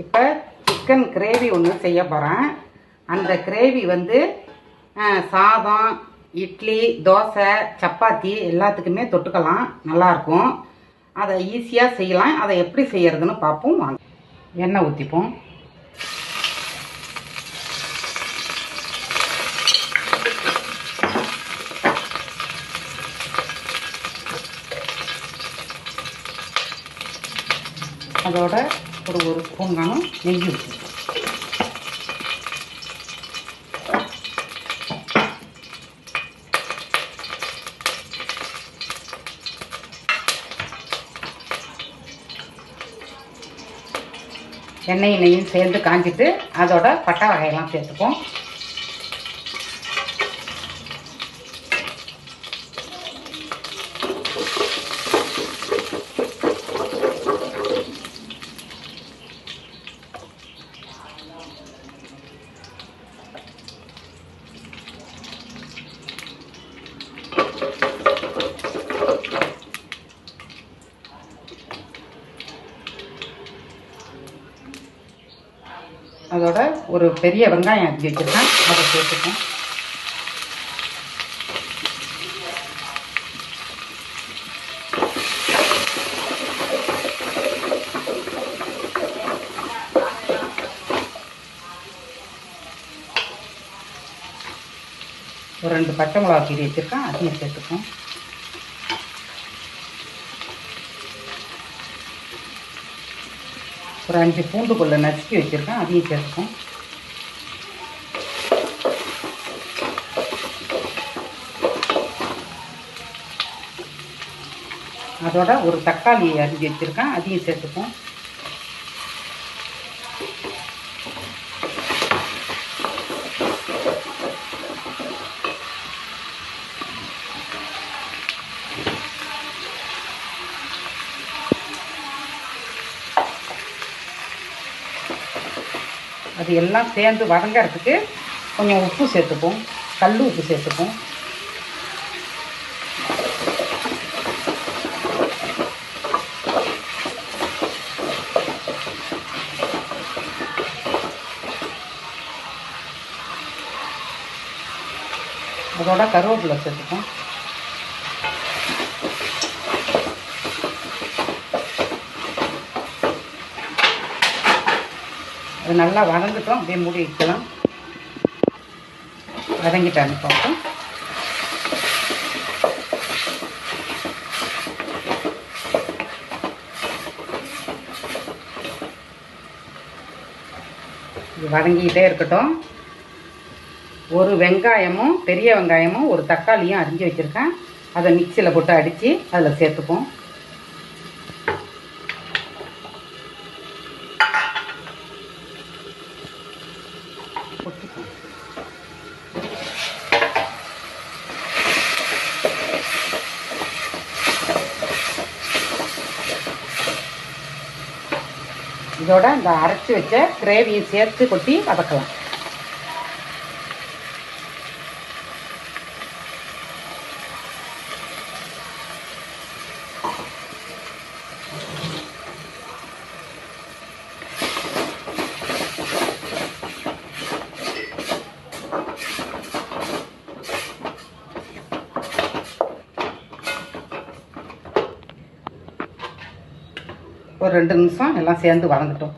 இப்போ chicken gravy ஒன்று செய்ய போகிறேன் அந்த கிரேவி வந்து சாதம் இட்லி தோசை சப்பாத்தி எல்லாத்துக்குமே தொட்டுக்கலாம். நல்லாயிருக்கும் அதை ஈஸியாக செய்யலாம். அதை எப்படி செய்யறதுன்னு பார்ப்போம். வாங்க. எண்ணெய் ஊற்றிப்போம் அதோட ஒரு ஒரு ஸ்பூன் காணும் நெய் எண்ணெய் நெய்யும் சேர்ந்து காஞ்சிட்டு அதோட பட்டா வகையெல்லாம் சேர்த்துப்போம் அதோட ஒரு பெரிய வெங்காயம் அரிஞ்சு வச்சுருக்கேன். அதை சேர்த்துக்கேன் ஒரு ரெண்டு பச்சை மிளகா கீரி வச்சுருக்கேன். அதையும் சேர்த்துக்கோம் ஒரு அஞ்சு பூண்டுக்குள்ளே நசுக்கி வச்சுருக்கேன். அதையும் சேர்த்துக்கோம் அதோட ஒரு தக்காளி அரிஞ்சு வச்சுருக்கேன். அதையும் சேர்த்துப்போம். அது எல்லாம் சேர்ந்து வதங்கிறதுக்கு கொஞ்சம் உப்பு சேர்த்துப்போம். கல் உப்பு சேர்த்துப்போம். அதோட கருவேப்பிலை சேர்த்துப்போம். அது நல்லா வதங்கட்டும் அப்படியே மூடி வைக்கலாம். வதங்கிட்டான்னு பார்ப்போம். வதங்கிக்கிட்டே இருக்கட்டும். ஒரு வெங்காயமும் பெரிய வெங்காயமும் ஒரு தக்காளியும் அரிஞ்சு வச்சுருக்கேன். அதை மிக்சியில் போட்டு அடித்து அதில் சேர்த்துப்போம். இதோட இந்த அரைச்சி வச்ச கிரேவியை சேர்த்து கொட்டி வதக்கலாம். ஒரு ரெண்டு நிமிஷம் எல்லாம் சேர்ந்து வதங்கட்டும்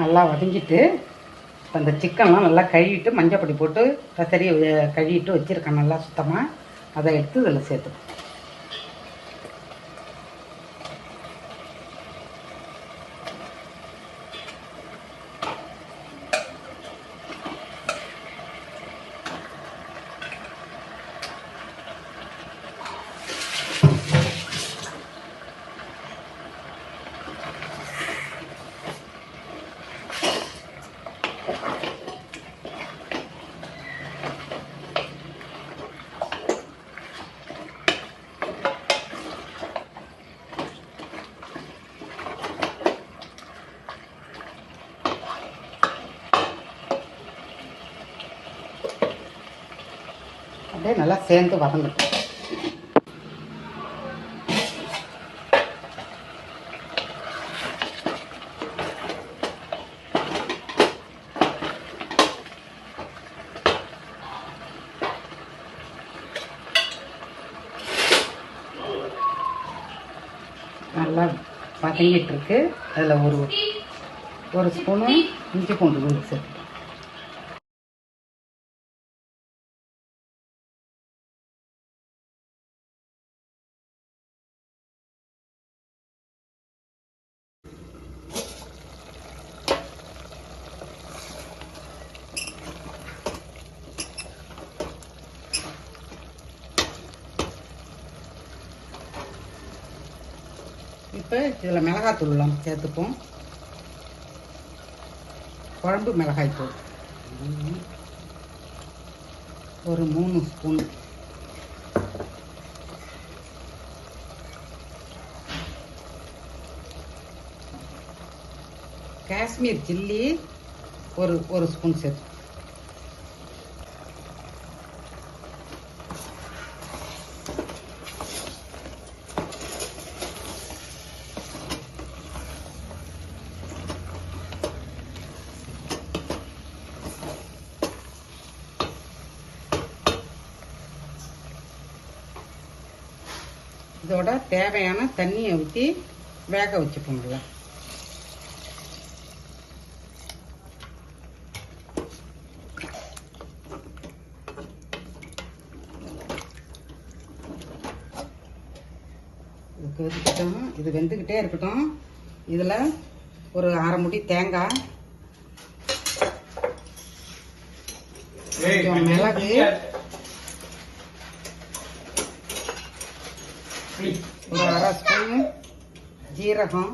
நல்லா வதங்கிட்டு இப்போ அந்த சிக்கன்லாம் நல்லா கழுவிட்டு மஞ்சள் பொடி போட்டு பசரி கழுவிட்டு வச்சுருக்கேன் நல்லா சுத்தமாக அதை எடுத்து இதில் சேர்த்துப்போம். அப்படியே நல்லா சேர்ந்து வதங்கட்டும். நல்லா வதங்கிட்டு இருக்கு. அதில் ஒரு ஒரு ஸ்பூனு இஞ்சி பூண்டு விழுந்து இப்போ இதில் மிளகாத்தூள்லாம் சேர்த்துப்போம். குழம்பு மிளகாய் தூள். ஒரு மூணு ஸ்பூன். காஷ்மீர் சில்லி ஒரு ஒரு ஸ்பூன் சேர்த்து இதோட தேவையான தண்ணியை ஊற்றி வேக வச்சுப்போம் இது கொதிக்கட்டும். இது வெந்துக்கிட்டே இருக்கட்டும். இதில் ஒரு அரை முடி தேங்காய் கொஞ்சம் மிளகு ஒரு அரை ஸ்பூன் ஜீரகம்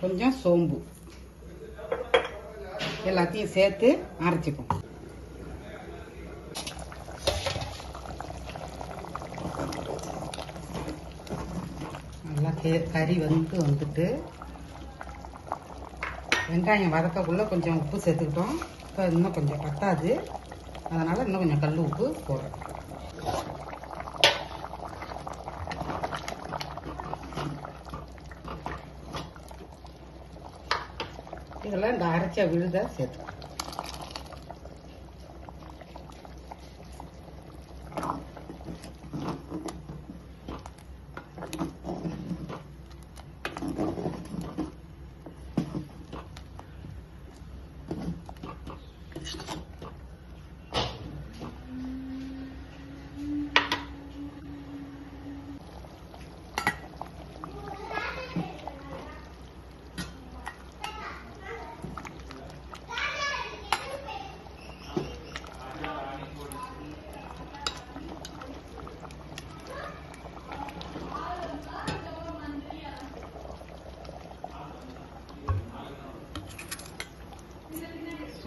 கொஞ்சம் சோம்பு. எல்லாத்தையும் சேர்த்து அரைச்சிப்போம். நல்லா கறி வந்து வந்துட்டு வெங்காயம் வதக்கக்குள்ளே கொஞ்சம் உப்பு சேர்த்துக்கிட்டோம். இப்போ இன்னும் கொஞ்சம் பத்தாது. அதனால் இன்னும் கொஞ்சம் கல் உப்பு போடுறோம் இதெல்லாம் இந்த அரைச்ச விழுத சேர்த்து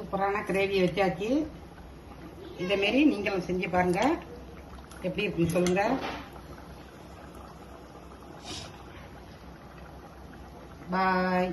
சூப்பரான கிரேவி வச்சாச்சு. இதேமாரி நீங்களும் செஞ்சு பாருங்க. எப்படி இருக்குன்னு சொல்லுங்க. பாய்.